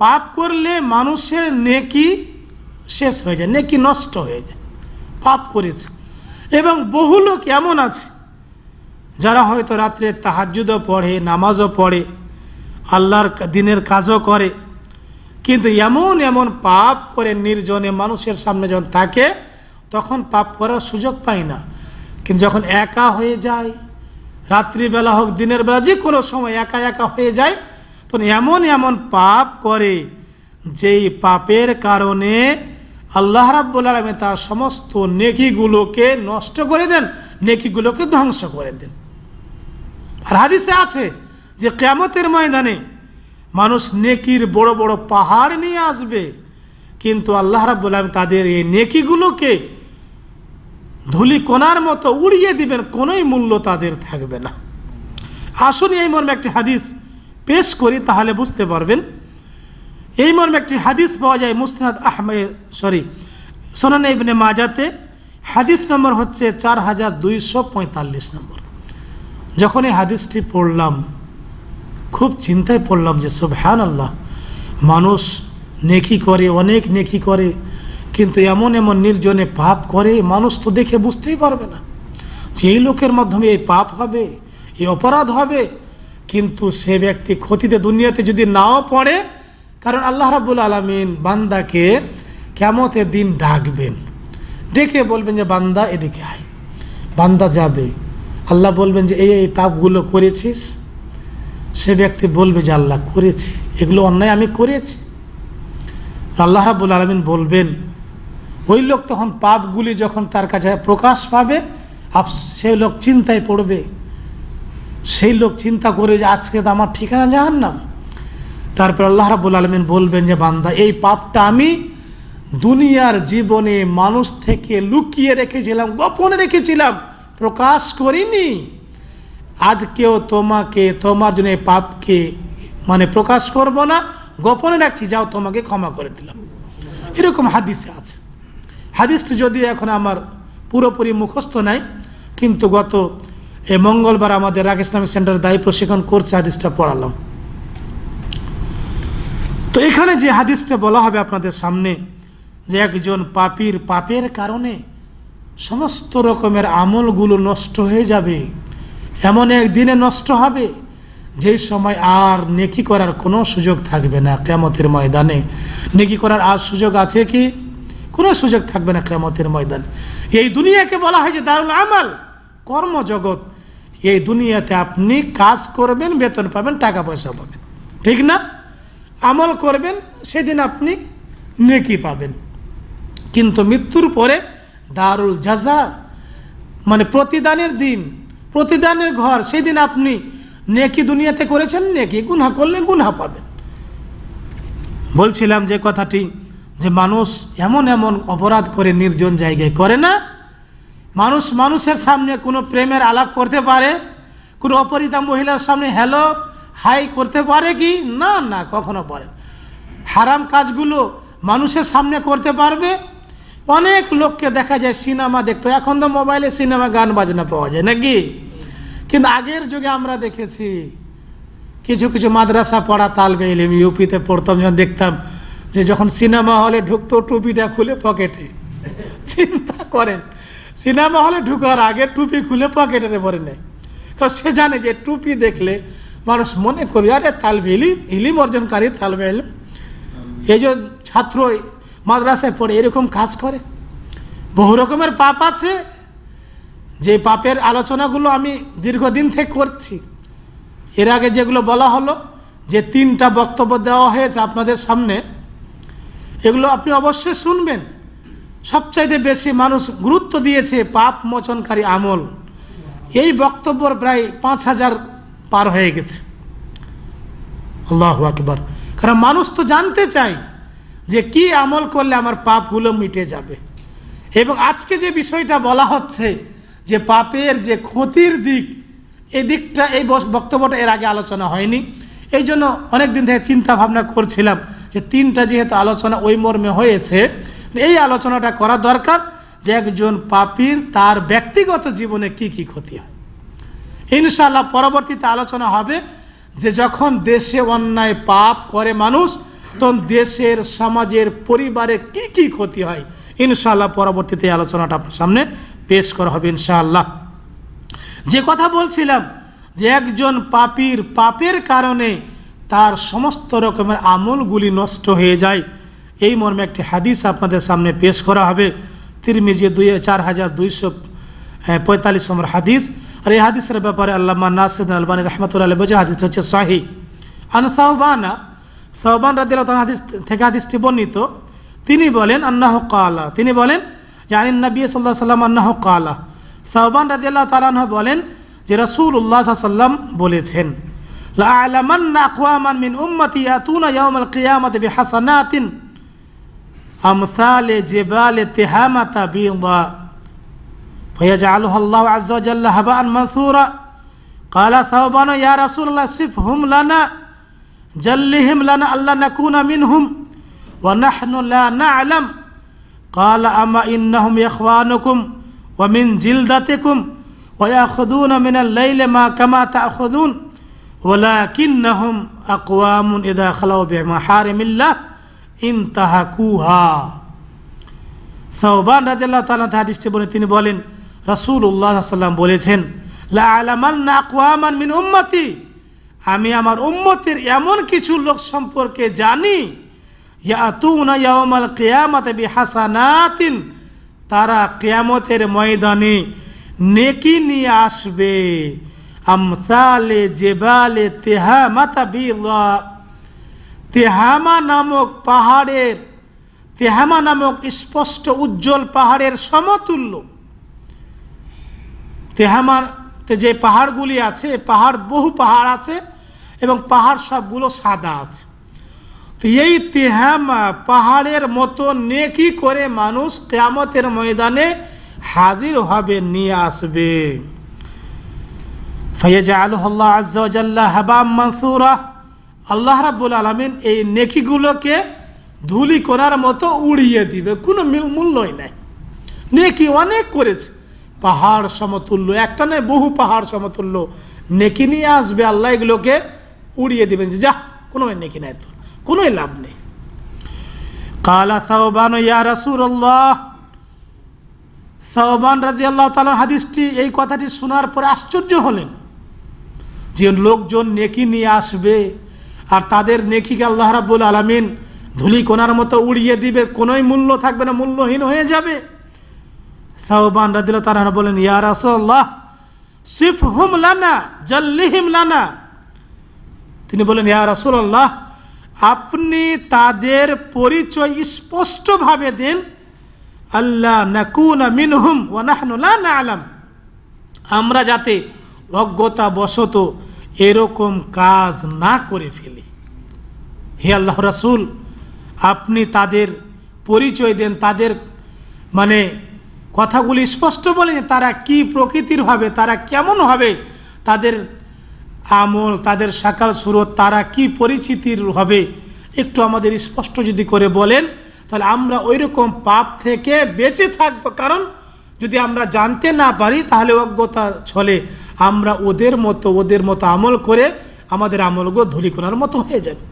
পাপ করলে মানুষের নেকি শেষ হয়ে যায়, নেকি নষ্ট হয়ে যায়। পাপ করেছে। এবং বহু লোক এমন আছে, যারা হয়তো রাত্রে তাহাজুদও পড়ে, নামাজও পড়ে, আল্লাহর দিনের কাজও করে। কিন্তু এমন এমন পাপ করে নির্জনে মানুষের সামনে যখন থাকে, তখন পাপ করার সুযোগ পায় না। কিন্তু যখন একা হয়ে যায়, রাত্রিবেলা হোক, দিনের বেলা, যে কোনো সময় একা একা হয়ে যায় তখন এমন এমন পাপ করে যেই পাপের কারণে আল্লাহ রাব্বুল আলমী তার সমস্ত নেকিগুলোকে নষ্ট করে দেন, নেকিগুলোকে ধ্বংস করে দেন। আর হাদিসে আছে যে কেমতের ময়দানে মানুষ নেকির বড় বড় পাহাড় নিয়ে আসবে, কিন্তু আল্লাহ রাব্বুল আলম তাদের এই নেকিগুলোকে ধুলি কোনার মতো উড়িয়ে দিবেন, কোনোই মূল্য তাদের থাকবে না। আসুন এই মর্মে একটি হাদিস পেশ করি, তাহলে বুঝতে পারবেন। এই মর্মে একটি হাদিস পাওয়া যায়, Musnad Ahmad sorry, Sunan Ibn মাজাতে। হাদিস নম্বর হচ্ছে চার হাজার দুইশো পঁয়তাল্লিশ নম্বর। যখন এই হাদিসটি পড়লাম, খুব চিন্তায় পড়লাম যে সুবহান আল্লাহ মানুষ নেকি করে, অনেক নেকি করে, কিন্তু এমন এমন নির্জনে পাপ করে, মানুষ তো দেখে বুঝতেই পারবে না যে, এই লোকের মাধ্যমে এই পাপ হবে, এই অপরাধ হবে। কিন্তু সে ব্যক্তি ক্ষতিতে দুনিয়াতে যদি নাও পড়ে, কারণ আল্লাহ রাবুল আলমিন বান্দাকে কেমতের দিন ডাকবেন। ডেকে বলবেন যে, বান্দা, এদিকে আয়। বান্দা যাবে। আল্লাহ বলবেন যে, এই এই পাপগুলো করেছিস? সে ব্যক্তি বলবে যে, আল্লাহ, করেছি। এগুলো অন্যায় আমি করেছি। আল্লাহ রাবুল আলমিন বলবেন, ওই লোক তখন পাপগুলি যখন তার কাছে প্রকাশ পাবে আপ সেই লোক চিন্তায় পড়বে। সেই লোক চিন্তা করে যে আজকে তো আমার ঠিকানা জাহান নাম তারপর আল্লাহ রাবুল আলমিন বলবেন যে, বান্দা, এই পাপটা আমি দুনিয়ার জীবনে মানুষ থেকে লুকিয়ে রেখেছিলাম, গোপনে রেখেছিলাম, প্রকাশ করিনি। আজকেও তোমাকে, তোমার জন্য পাপকে মানে প্রকাশ করব না, গোপনে রাখছি, যাও তোমাকে ক্ষমা করে দিলাম। এরকম হাদিসে আছে। হাদিসটি যদি এখন আমার পুরোপুরি মুখস্থ নাই, কিন্তু গত এই মঙ্গলবার আমাদের রাগ ইসলামিক সেন্টার দায়ী প্রশিক্ষণ করছে হাদিসটা পড়ালাম। তো এখানে যে হাদিসটা বলা হবে আপনাদের সামনে, যে একজন পাপির পাপের কারণে সমস্ত রকমের আমলগুলো নষ্ট হয়ে যাবে, এমন একদিনে নষ্ট হবে, যেই সময় আর নেকি করার কোনো সুযোগ থাকবে না কেমতের ময়দানে। নেকি করার আর সুযোগ আছে কি? কোনো সুযোগ থাকবে না কেমতের ময়দানে। এই দুনিয়াকে বলা হয় যে দারুল আমাল, কর্মজগৎ। এই দুনিয়াতে আপনি কাজ করবেন, বেতন পাবেন টাকা পয়সা পাবেন। ঠিক না? আমল করবেন, সেদিন আপনি নেকি পাবেন। কিন্তু মৃত্যুর পরে দারুল জাজা মানে প্রতিদানের দিন, প্রতিদানের ঘর, সেদিন আপনি নেকি দুনিয়াতে করেছেন, নেকি গুনহা করলে গুনহা পাবেন। বলছিলাম যে কথাটি, যে মানুষ এমন এমন অপরাধ করে নির্জন জায়গায় করে না মানুষ মানুষের সামনে কোনো প্রেমের আলাপ করতে পারে? কোনো অপরিতা মহিলার সামনে হ্যালো হাই করতে পারে কি? না না, কখনো পারে হারাম কাজগুলো মানুষের সামনে করতে পারবে। অনেক লোককে দেখা যায় সিনেমা দেখতো। এখন তো মোবাইলে সিনেমা গান বাজনা পাওয়া যায় নাকি? কিন্তু আগের যুগে আমরা দেখেছি, কিছু কিছু মাদ্রাসা পড়া তালবে এলিম ইউপিতে পড়তাম, যখন দেখতাম যে যখন সিনেমা হলে ঢুকতো টুপিটা খুলে পকেটে চিন্তা করেন। সিনেমা হলে ঢুকার আগে টুপি খুলে পকেটে ভরে নেয়। কারণ সে জানে যে টুপি দেখলে মানুষ মনে করবে আরে, তালবে ইলিম ইলিম অর্জনকারী, তালবে ইলিম। এই যে ছাত্র মাদ্রাসায় পড়ে, এরকম কাজ করে। বহু রকমের পাপ আছে। যে পাপের আলোচনাগুলো আমি দীর্ঘদিন থেকে করছি। এর আগে যেগুলো বলা হলো, যে তিনটা বক্তব্য দেওয়া হয়েছে আপনাদের সামনে, এগুলো আপনি অবশ্যই শুনবেন। সবচাইতে বেশি মানুষ গুরুত্ব দিয়েছে পাপ মোচনকারী আমল। এই বক্তব্যর প্রায় পাঁচ হাজার পার হয়ে গেছে। আল্লাহ আকবর। কারণ মানুষ তো জানতে চায় যে কি আমল করলে আমার পাপগুলো মিটে যাবে। এবং আজকে যে বিষয়টা বলা হচ্ছে যে পাপের যে ক্ষতির দিক, এই দিকটা, এই বক্তব্যটা এর আগে আলোচনা হয়নি। এই জন্য অনেক দিন থেকে চিন্তা ভাবনা করছিলাম যে তিনটা যেহেতু আলোচনা ওই মর্মে হয়েছে এই আলোচনাটা করা দরকার যে একজন পাপির তার ব্যক্তিগত জীবনে কি কি ক্ষতি হয়। ইনশাল্লাহ পরবর্তীতে আলোচনা হবে যে যখন দেশে অন্যায় পাপ করে মানুষ, তখন দেশের সমাজের পরিবারের কি কি ক্ষতি হয়, ইনশাআল্লাহ পরবর্তীতে আলোচনাটা আপনার সামনে পেশ করা হবে ইনশাআল্লাহ। যে কথা বলছিলাম যে একজন পাপীর পাপের কারণে তার সমস্ত রকমের আমলগুলি নষ্ট হয়ে যায় এই মর্মে একটি হাদিস আপনাদের সামনে পেশ করা হবে তিরমিজি দুই চার হাজার দুইশো পঁয়তাল্লিশ নম্বর হাদিস আর এই হাদিসের ব্যাপারে আল্লামা নাসিদ আলবানী রহমতুল্লাহ বোঝা হাদিস হচ্ছে শাহি আন সাহবানা সাহবান রাদিল্লাহ তাআলা হাদিস থেকে হাদিসটি বর্ণিত তিনি বলেন আন্নাহ কালা তিনি বলেন জানিন নবী সাল্লাহ সাল্লাম আন্নাহ কালা সাহবান রাদিল্লাহ তালাহ বলেন যে রসুল্লাহ সাল্লাম বলেছেন لأعلمن أقواما من أمتي يأتون يوم القيامة بحسنات أمثال جبال تهامة بيضاء. فيجعلها الله عز وجل هباء منثورا. قال ثوبان يا رسول الله صفهم لنا جلهم لنا ألا نكون منهم. ونحن لا نعلم. قال أما إنهم إخوانكم ومن جلدتكم ويأخذون من الليل ما كما تأخذون. ولكنهم أقوام إذا خلوا بمحارم الله. ইনতাহাকুহা সাহবান রাজিয়াল্লাহ তালা হাদিসটি বলে, তিনি বলেন রাসুল উল্লাহ সাল্লাম বলেছেন লা আলামান্না আকওয়ামান মিন উম্মতি। আমি আমার উম্মতের এমন কিছু লোক সম্পর্কে জানি ইয়াতুনাল কেয়ামতে বিহাসানাতিন। তারা কেয়ামতের ময়দানে নেকি নিয়ে আসবে। আমসালে জেবালে তেহা মাতা বি তেহামা নামক পাহাড়ের, তেহামা নামক স্পষ্ট উজ্জ্বল পাহাড়ের সমতুল্য। তেহামাতে যে পাহাড়গুলি আছে, পাহাড় বহু পাহাড় আছে এবং পাহাড় সবগুলো সাদা আছে। তো এই তেহামা পাহাড়ের মতো নেকি করে মানুষ কেয়ামতের ময়দানে হাজির হবে, নিয়ে আসবে। ফয়েজা আলহল্লা আজ্লা হাবাম মানসুরা। আল্লাহ রাব্বুল আলমিন এই নেকিগুলোকে ধুলি করার মতো উড়িয়ে দিবে। কোনো মূল্যই নাই। নেকি অনেক করেছে। পাহাড় সমতুল্য, একটা নয়, বহু পাহাড় সমতুল্য নেকি নিয়ে আসবে আল্লাহ, এগুলোকে উড়িয়ে দিবেন যে, যা, কোনো নেকি নাই তোর কোনোই লাভ নেই। কালা সাহবান ইয়া রাসূলুল্লাহ। সাহবান রাজি আল্লাহ তালা হাদিসটি, এই কথাটি শোনার পরে আশ্চর্য হলেন যে, লোকজন নেকি নিয়ে আসবে আর তাদের নেকিকে আল্লাহ রাব্বুল আলমিন ধুলি কোনার মতো উড়িয়ে দিবে, কোনোই মূল্য থাকবে না, মূল্যহীন হয়ে যাবে। সাহবান রাদিল তারা বলেন, ইয়া রাসূলুল্লাহ সিফ হুম লানা, জল্লিহিম লানা। তিনি বলেন, ইয়া রাসূলুল্লাহ, আপনি তাদের পরিচয় স্পষ্টভাবে দিন আল্লাহ নাকুনা মিনহুম ওয়া নাহনু লা না'লাম। আমরা যাতে অজ্ঞতা বশত এরকম কাজ না করে ফেলি। হে আল্লাহ রাসূল, আপনি তাদের পরিচয় দেন, তাদের মানে কথাগুলি স্পষ্ট বলেন তারা কি প্রকৃতির হবে, তারা কেমন হবে, তাদের আমল, তাদের সাকাল সুরত, তারা কি পরিচিতির হবে, একটু আমাদের স্পষ্ট যদি করে বলেন, তাহলে আমরা ওই রকম পাপ থেকে বেঁচে থাকব। কারণ যদি আমরা জানতে না পারি, তাহলে অজ্ঞতা ছলে। আমরা ওদের মতো ওদের মতো আমল করে আমাদের আমলগুলো ধুলিকোনার মতো হয়ে যাবে।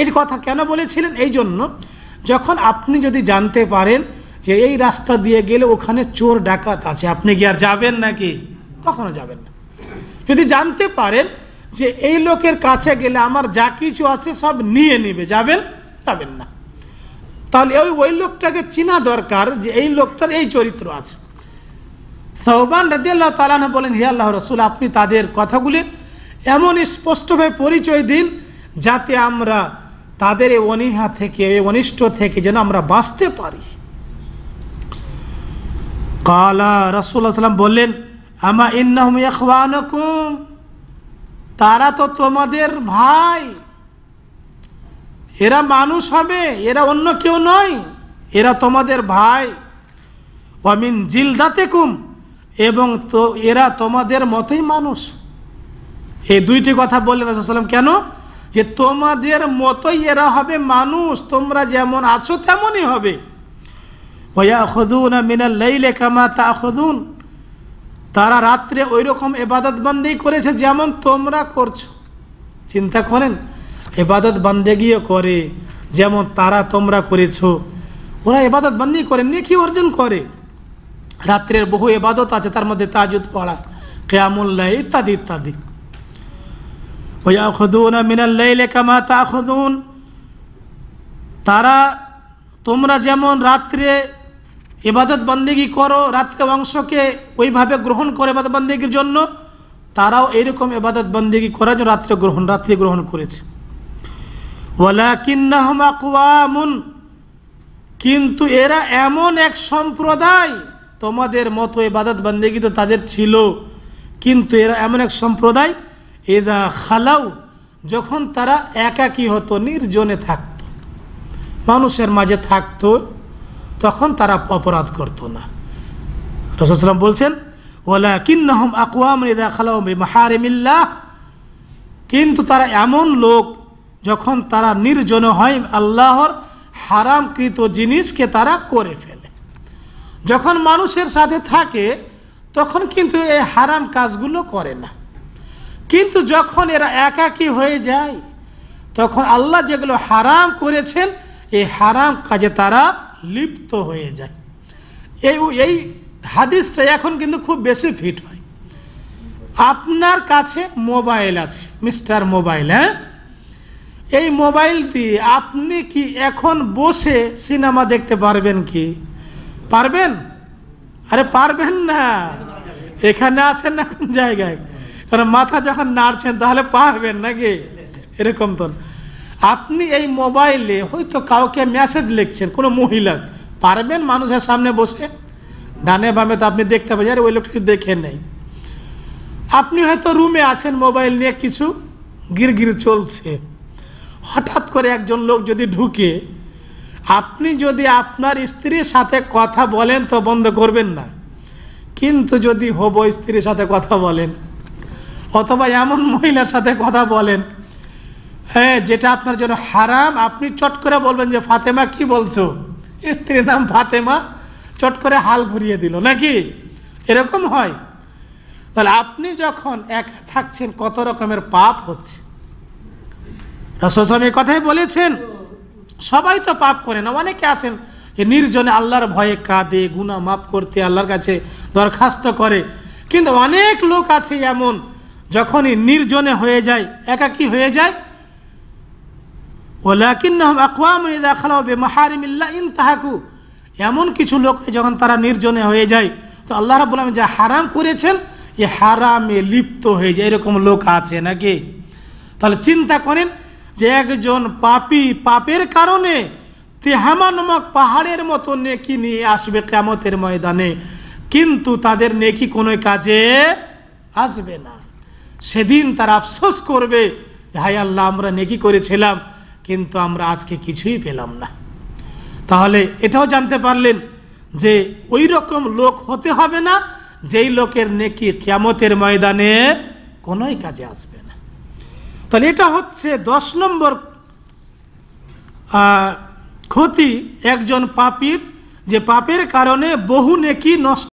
এই কথা কেন বলেছিলেন? এই জন্য যখন আপনি যদি জানতে পারেন যে এই রাস্তা দিয়ে গেলে ওখানে চোর ডাকাত আছে, আপনি কি আর যাবেন নাকি? কখনো যাবেন না। যদি জানতে পারেন যে এই লোকের কাছে গেলে আমার যা কিছু আছে সব নিয়ে নেবে, যাবেন? যাবেন না। তাহলে ওই ওই লোকটাকে চিনা দরকার যে এই লোকটার এই চরিত্র আছে। সহবান রাজি আল্লাহ তালানা বলেন, হে আল্লাহ রসুল, আপনি তাদের কথাগুলি এমন স্পষ্টভাবে পরিচয় দিন যাতে আমরা তাদের এই অনীহা থেকে, এই অনিষ্ট থেকে যেন আমরা বাঁচতে পারি। কালা রসুল্লাহ সাল্লাম বললেন, আমা ইন্নাহুম তারা তো তোমাদের ভাই। এরা মানুষ হবে, এরা অন্য কেউ নয়, এরা তোমাদের ভাই। অমিন জিলদাতে কুম এবং তো এরা তোমাদের মতোই মানুষ। এই দুইটি কথা বললেন রসুলাম কেন? যে তোমাদের মতোই এরা হবে মানুষ, তোমরা যেমন আছো তেমনই হবে। তা তারা রাত্রে ওই রকম এবাদত বন্দি করেছে যেমন তোমরা করছ। চিন্তা করেন এবাদত বান্দেগিও করে, যেমন তারা তোমরা করেছ। ওরা এবাদত বন্দি করে নেকি অর্জন করে? রাত্রের বহু এবাদত আছে, তার মধ্যে তাজুদ পড়া কেয়ামুল্লাহ ইত্যাদি ইত্যাদি। কামা তাখুদুন। তারা, তোমরা যেমন রাত্রে এবাদত বন্দেগি করো, রাত্রে অংশকে ওইভাবে গ্রহণ করে এবাদত বন্দেগির জন্য, তারাও এরকম এবাদত বন্দেগি করার জন্য রাত্রে গ্রহণ রাত্রে গ্রহণ করেছে। কিন্তু এরা এমন এক সম্প্রদায় তোমাদের মতো এবাদত বন্দেগি তো তাদের ছিল। কিন্তু এরা এমন এক সম্প্রদায়, এদা খালাউ যখন তারা একাকী হতো, নির্জনে থাকত, মানুষের মাঝে থাকতো, তখন তারা অপরাধ করতো না। রসুলাম বলছেন ওলা কিন্নাহম আকুয়াম এদা খালাউ মাহারিমিল্লাহ কিন্তু তারা এমন লোক, যখন তারা নির্জন হয়, আল্লাহর হারামকৃত জিনিসকে তারা করে ফেলে। যখন মানুষের সাথে থাকে, তখন কিন্তু এই হারাম কাজগুলো করে না। কিন্তু যখন এরা একাকী হয়ে যায়, তখন আল্লাহ যেগুলো হারাম করেছেন, এই হারাম কাজে তারা লিপ্ত হয়ে যায়। এই এই হাদিসটা এখন কিন্তু খুব বেশি ফিট হয়। আপনার কাছে মোবাইল আছে, মিস্টার মোবাইল হ্যাঁ? এই মোবাইল দিয়ে আপনি কি এখন বসে সিনেমা দেখতে পারবেন কি? পারবেন? আরে পারবেন না। এখানে আছেন না কোন জায়গায়? কারণ মাথা যখন নাড়ছেন, তাহলে পারবেন নাকি? এরকম তো আপনি এই মোবাইলে হয়তো কাউকে মেসেজ লিখছেন, কোনো মহিলার পারবেন মানুষের সামনে বসে? ডানে বামে তো আপনি দেখতে পাবেন, আরে ওই লোকটি দেখে নেই। আপনি হয়তো রুমে আছেন মোবাইল নিয়ে, কিছু গিরগির চলছে। হঠাৎ করে একজন লোক যদি ঢুকে আপনি যদি আপনার স্ত্রীর সাথে কথা বলেন তো বন্ধ করবেন না। কিন্তু যদি হব স্ত্রীর সাথে কথা বলেন, অথবা এমন মহিলার সাথে কথা বলেন হ্যাঁ যেটা আপনার জন্য হারাম, আপনি চট করে বলবেন যে, ফাতেমা, কি বলছো? স্ত্রীর নাম ফাতেমা, চট করে হাল ঘুরিয়ে দিল, নাকি? এরকম হয়। তাহলে আপনি যখন একা থাকছেন, কত রকমের পাপ হচ্ছে। এই কথাই বলেছেন। সবাই তো পাপ করে না, অনেকে আছেন যে নির্জনে আল্লাহর ভয়ে কাঁদে গুণা মাফ করতে আল্লাহর কাছে দরখাস্ত করে। কিন্তু অনেক লোক আছে এমন, যখনই নির্জনে হয়ে যায়, একাকী হয়ে যায়। ওলাকিন্নাহম আকওয়াম ইদা খালাউ বিমাহারিমিল্লাহ ইনতাহাকু। এমন কিছু লোক যখন তারা নির্জনে হয়ে যায়, তো আল্লাহ রাব্বুল আলামিন যা হারাম করেছেন এই হারামে লিপ্ত হয়ে যায়। এরকম লোক আছে নাকি? তাহলে চিন্তা করেন যে একজন পাপি পাপের কারণে তেহামা নামক পাহাড়ের মতো নেকি নিয়ে আসবে কেমতের ময়দানে। কিন্তু তাদের নেকি কোনো কাজে আসবে না। সেদিন তারা আফসোস করবে হাই আল্লাহ, আমরা নেকি করেছিলাম, কিন্তু আমরা আজকে কিছুই পেলাম না। তাহলে এটাও জানতে পারলেন যে ওই রকম লোক হতে হবে না, যেই লোকের নেকি কেমতের ময়দানে কোনোই কাজে আসবে না। তাহলে এটা হচ্ছে দশ নম্বর ক্ষতি একজন পাপির যে পাপের কারণে বহু নেকি নষ্ট